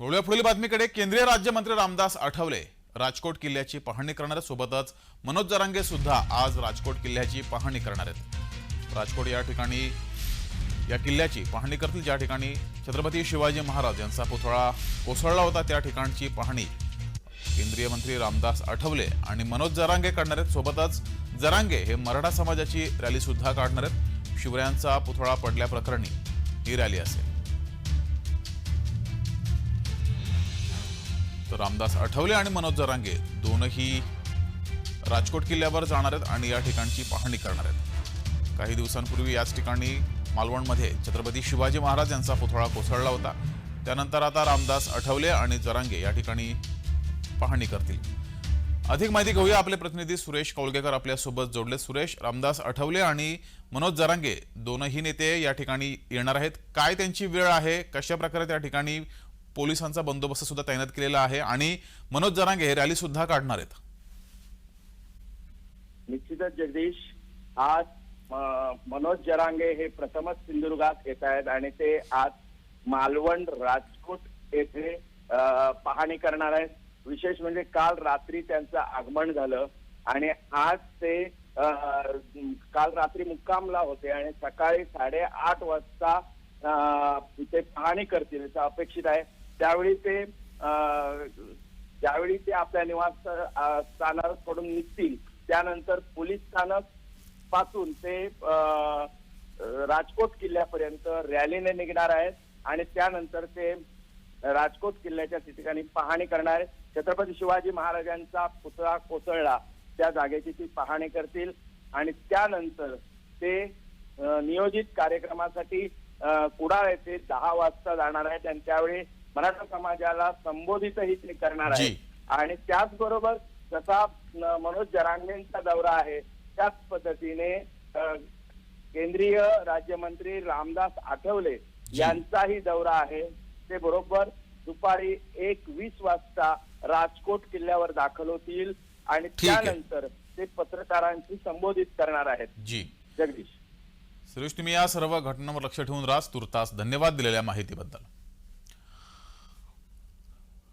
वळूया पुढील बातमीकडे केंद्रीय राज्यमंत्री रामदास आठवले. राजकोट किल्ल्याची पाहणी करणार आहेत सोबतच मनोज जरांगे सुद्धा आज राजकोट किल्ल्याची पाहणी करणार आहेत. राजकोट या ठिकाणी या किल्ल्याची पाहणी करतील. ज्या ठिकाणी छत्रपती शिवाजी महाराज यांचा पुतळा कोसळला होता त्या ठिकाणची पाहणी केंद्रीय मंत्री रामदास आठवले आणि मनोज जरांगे काढणार आहेत. सोबतच जरांगे हे मराठा समाजाची रॅली सुद्धा काढणार आहेत. शिवरायांचा पुतळा पडल्याप्रकरणी ही रॅली असेल. तर रामदास आठवले आणि मनोज जरांगे दोनही राजकोट किल्ल्यावर जाणार आहेत आणि या ठिकाणची पाहणी करणार आहेत. काही दिवसांपूर्वी याच ठिकाणी मालवणमध्ये छत्रपती शिवाजी महाराज यांचा पुतळा कोसळला होता. त्यानंतर आता रामदास आठवले आणि जरांगे या ठिकाणी पाहणी करतील. अधिक माहिती घेऊया आपले प्रतिनिधी सुरेश कौलगेकर आपल्यासोबत जोडले. सुरेश रामदास आठवले आणि मनोज जरांगे दोनही नेते या ठिकाणी येणार आहेत. काय त्यांची वेळ आहे? कशा प्रकारे त्या ठिकाणी पोलिसांचा बंदोबस्त सुद्धा तैनात केलेला आहे आणि मनोज जरांगे हे रॅली सुद्धा काढणार आहेत. निश्चितच जगदीश आज मनोज जरांगे हे प्रथमच सिंधुदुर्गात येत आहेत आणि ते आज मालवण राजकोट येथे पाहणी करणार आहेत. विशेष म्हणजे काल रात्री त्यांचं आगमन झालं आणि आज ते अं, काल रात्री मुक्कामला होते आणि सकाळी साडेआठ वाजता अं, ते पाहणी करतील असं अपेक्षित आहे. त्यावेळी ते ज्यावेळी ते आपल्या निवास स्थानाकडून निघतील त्यानंतर पोलीस स्थानकपासून ते राजकोट किल्ल्यापर्यंत रॅलीने निघणार आहेत आणि त्यानंतर ते राजकोट किल्ल्याच्या ठिकाणी पाहणी करणार आहेत. छत्रपती शिवाजी महाराजांचा पुतळा कोसळला त्या जागेची ती पाहणी करतील आणि त्यानंतर ते नियोजित कार्यक्रमासाठी कुडाळ येथे दहा वाजता जाणार आहेत आणि त्यावेळी मराठा समाजाला संबोधितही ते करणार जी. आहेत. आणि त्याचबरोबर जसा मनोज जरांगेंचा दौरा आहे त्याच पद्धतीने केंद्रीय राज्यमंत्री रामदास आठवले. यांचाही दौरा आहे. ते बरोबर दुपारी एक वीस वाजता राजकोट किल्ल्यावर दाखल होतील आणि आहे. त्यानंतर ते पत्रकारांशी संबोधित करणार आहेत. जी. जगदीश. सुरेश तुम्ही या सर्व घटनांवर लक्ष ठेवून राहा. तुर्तास धन्यवाद दिलेल्या माहितीबद्दल.